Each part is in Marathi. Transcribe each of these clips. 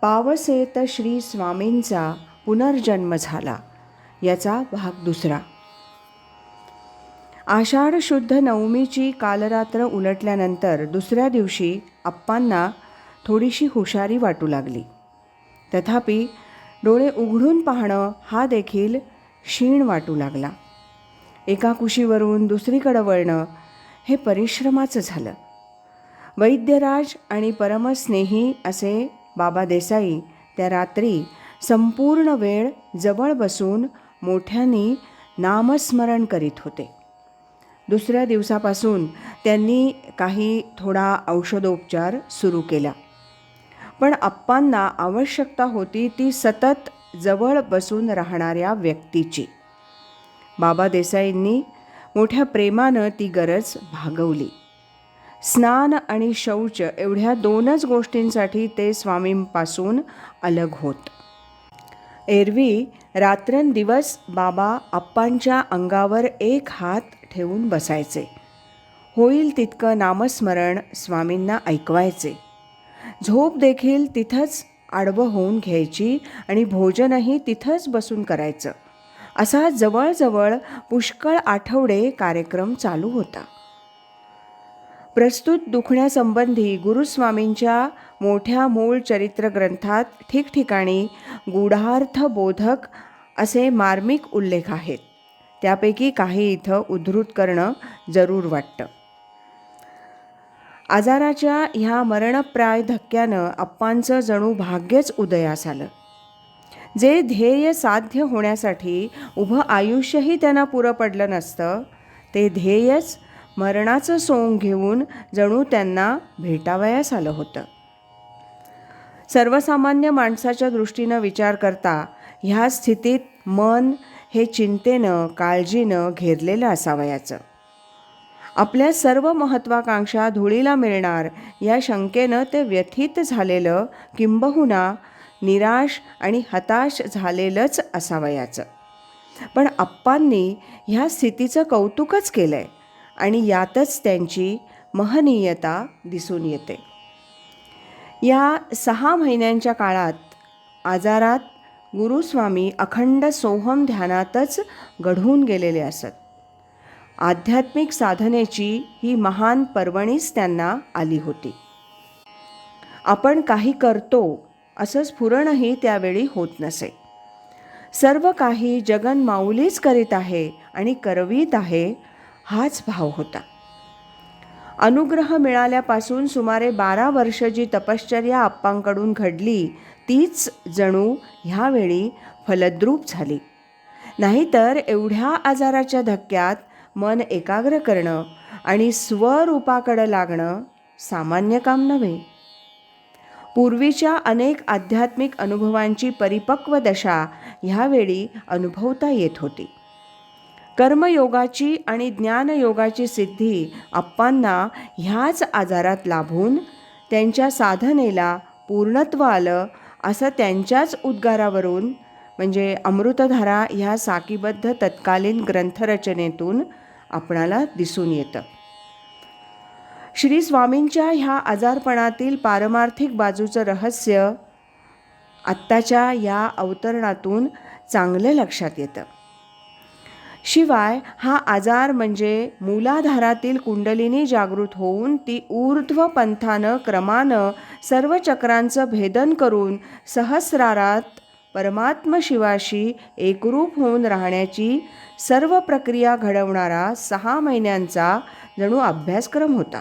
पावसेत श्री स्वामींचा पुनर्जन्म झाला. याचा भाग दुसरा. आषाढ शुद्ध नवमीची कालरात्र उलटल्यानंतर दुसऱ्या दिवशी आप्पांना थोडीशी हुशारी वाटू लागली. तथापि डोळे उघडून पाहणं हा देखील क्षीण वाटू लागला. एका कुशीवरून दुसरीकडं वळणं हे परिश्रमाचं झालं. वैद्यराज आणि परमस्नेही असे बाबा देसाई त्या रात्री संपूर्ण वेळ जवळ बसून मोठ्याने नामस्मरण करीत होते. दुसऱ्या दिवसापासून त्यांनी काही थोडा औषधोपचार सुरू केला. पण अप्पांना आवश्यकता होती ती सतत जवळ बसून राहणाऱ्या व्यक्तीची. बाबा देसाईंनी मोठ्या प्रेमानं ती गरज भागवली. स्नान आणि शौच एवढ्या दोनच गोष्टींसाठी ते स्वामींपासून अलग होत. एरवी रात्रंदिवस बाबा आप्पांच्या अंगावर एक हात ठेवून बसायचे. होईल तितकं नामस्मरण स्वामींना ऐकवायचे. झोप देखील तिथंच आडवं होऊन घ्यायची आणि भोजनही तिथंच बसून करायचं. असा जवळजवळ पुष्कळ आठवडे कार्यक्रम चालू होता. प्रस्तुत दुखण्यासंबंधी गुरुस्वामींच्या मोठ्या मूळ चरित्र ग्रंथात ठिकठिकाणी गूढार्थ बोधक असे मार्मिक उल्लेख आहेत. त्यापैकी काही इथं उद्धृत करणं जरूर वाटतं. आजाराच्या ह्या मरणप्राय धक्क्यानं अप्पांचं जणू भाग्यच उदयास आलं. जे ध्येय साध्य होण्यासाठी उभं आयुष्यही त्यांना पुरं पडलं नसतं ते ध्येयच मरणाचं सोंग घेऊन जणू त्यांना भेटावयास आलं होतं. सर्वसामान्य माणसाच्या दृष्टीनं विचार करता ह्या स्थितीत मन हे चिंतेनं काळजीनं घेरलेलं असावयाचं. आपल्या सर्व महत्त्वाकांक्षा धुळीला मिळणार या शंकेनं ते व्यथित झालेलं किंबहुना निराश आणि हताश झालेलंच असावयाचं. पण आप्पांनी ह्या स्थितीचं कौतुकच केलं आहे आणि यातच त्यांची महनीयता दिसून येते. या सहा महिन्यांच्या काळात आजारात गुरुस्वामी अखंड सोहम ध्यानातच घडवून गेलेले असत. आध्यात्मिक साधनेची ही महान पर्वणीच त्यांना आली होती. आपण काही करतो असं स्फुरणही त्यावेळी होत नसे. सर्व काही जगन माऊलीच करीत आहे आणि करवीत आहे हाच भाव होता. अनुग्रह मिळाल्यापासून सुमारे बारा वर्ष जी तपश्चर्या आप्पांकडून घडली तीच जणू ह्यावेळी फलद्रूप झाली. नाहीतर एवढ्या आजाराच्या धक्क्यात मन एकाग्र करणं आणि स्वरूपाकडं लागणं सामान्य काम नव्हे. पूर्वीच्या अनेक आध्यात्मिक अनुभवांची परिपक्व दशा ह्यावेळी अनुभवता येत होती. कर्मयोगाची आणि ज्ञानयोगाची सिद्धी आप्पांना ह्याच आजारात लाभून त्यांच्या साधनेला पूर्णत्व आलं असं त्यांच्याच उद्गारावरून म्हणजे अमृतधारा ह्या साकीबद्ध तत्कालीन ग्रंथरचनेतून आपणाला दिसून येतं. श्री स्वामींच्या ह्या आजारपणातील पारमार्थिक बाजूचं रहस्य आत्ताच्या या अवतरणातून चांगलं लक्षात येतं. शिवाय हा आजार म्हणजे मूलाधारातील कुंडलिनी जागृत होऊन ती ऊर्ध्व पंथानं क्रमानं सर्व चक्रांचं भेदन करून सहस्रारात परमात्म शिवाशी एकरूप होऊन राहण्याची सर्व प्रक्रिया घडवणारा सहा महिन्यांचा जणू अभ्यासक्रम होता.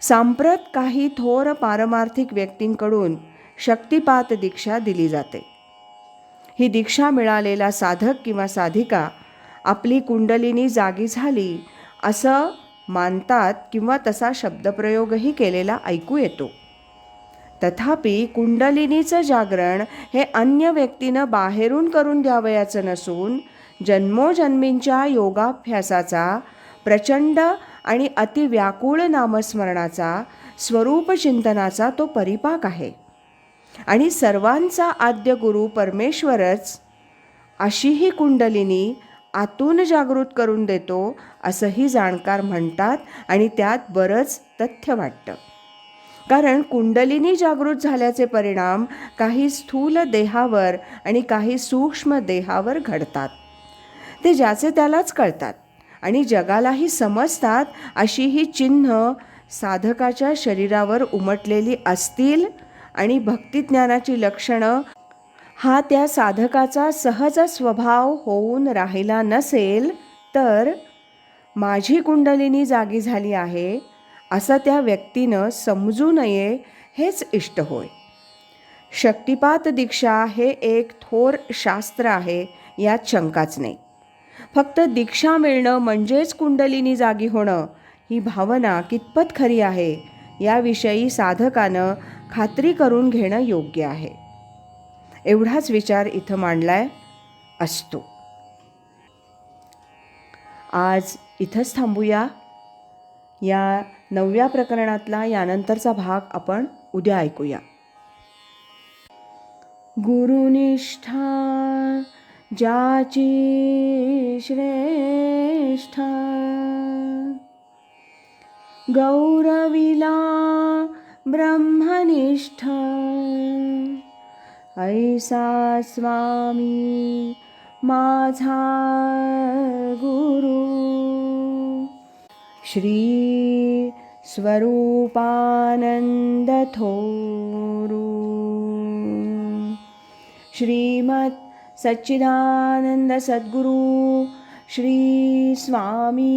सांप्रत काही थोर पारमार्थिक व्यक्तींकडून शक्तिपात दीक्षा दिली जाते. ही दीक्षा मिळालेला साधक किंवा साधिका आपली कुंडलिनी जागी झाली असं मानतात किंवा तसा शब्दप्रयोगही केलेला ऐकू येतो. तथापि कुंडलिनीचं जागरण हे अन्य व्यक्तीनं बाहेरून करून द्यावयाचं नसून जन्मोजन्मींच्या योगाभ्यासाचा प्रचंड आणि अतिव्याकुळ नामस्मरणाचा स्वरूपचिंतनाचा तो परिपाक आहे. आणि सर्वांचा आद्य गुरु परमेश्वरच अशी ही कुंडलिनी आतून जागृत करून देतो असंही जाणकार म्हणतात आणि त्यात बरंच तथ्य वाटतं. कारण कुंडलिनी जागृत झाल्याचे परिणाम काही स्थूल देहावर आणि काही सूक्ष्म देहावर घडतात. ते ज्याचे त्यालाच कळतात आणि जगालाही समजतात अशी ही चिन्ह साधकाच्या शरीरावर उमटलेली असतील आणि भक्तिज्ञानाची लक्षणं हा त्या साधकाचा सहज स्वभाव होऊन राहिला नसेल तर माझी कुंडलिनी जागी झाली आहे असं त्या व्यक्तीनं समजू नये हेच इष्ट होय. शक्तिपात दीक्षा हे एक थोर शास्त्र आहे यात शंकाच नाही. फक्त दीक्षा मिळणं म्हणजेच कुंडलिनी जागी होणं ही भावना कितपत खरी आहे याविषयी साधकानं खात्री करून घेणं योग्य आहे. एवढाच विचार इथं मांडलाय असतो. आज इथंच थांबूया. या नवव्या प्रकरणातला यानंतरचा भाग आपण उद्या ऐकूया. गुरुनिष्ठा ज्याची श्रेष्ठा गौरविला ब्रह्मनिष्ठसा स्वामी माझा गुरु। श्री स्वरूपानन्दथोरु श्रीमत् सच्चिदानन्दसद्गुरु श्रीस्वामी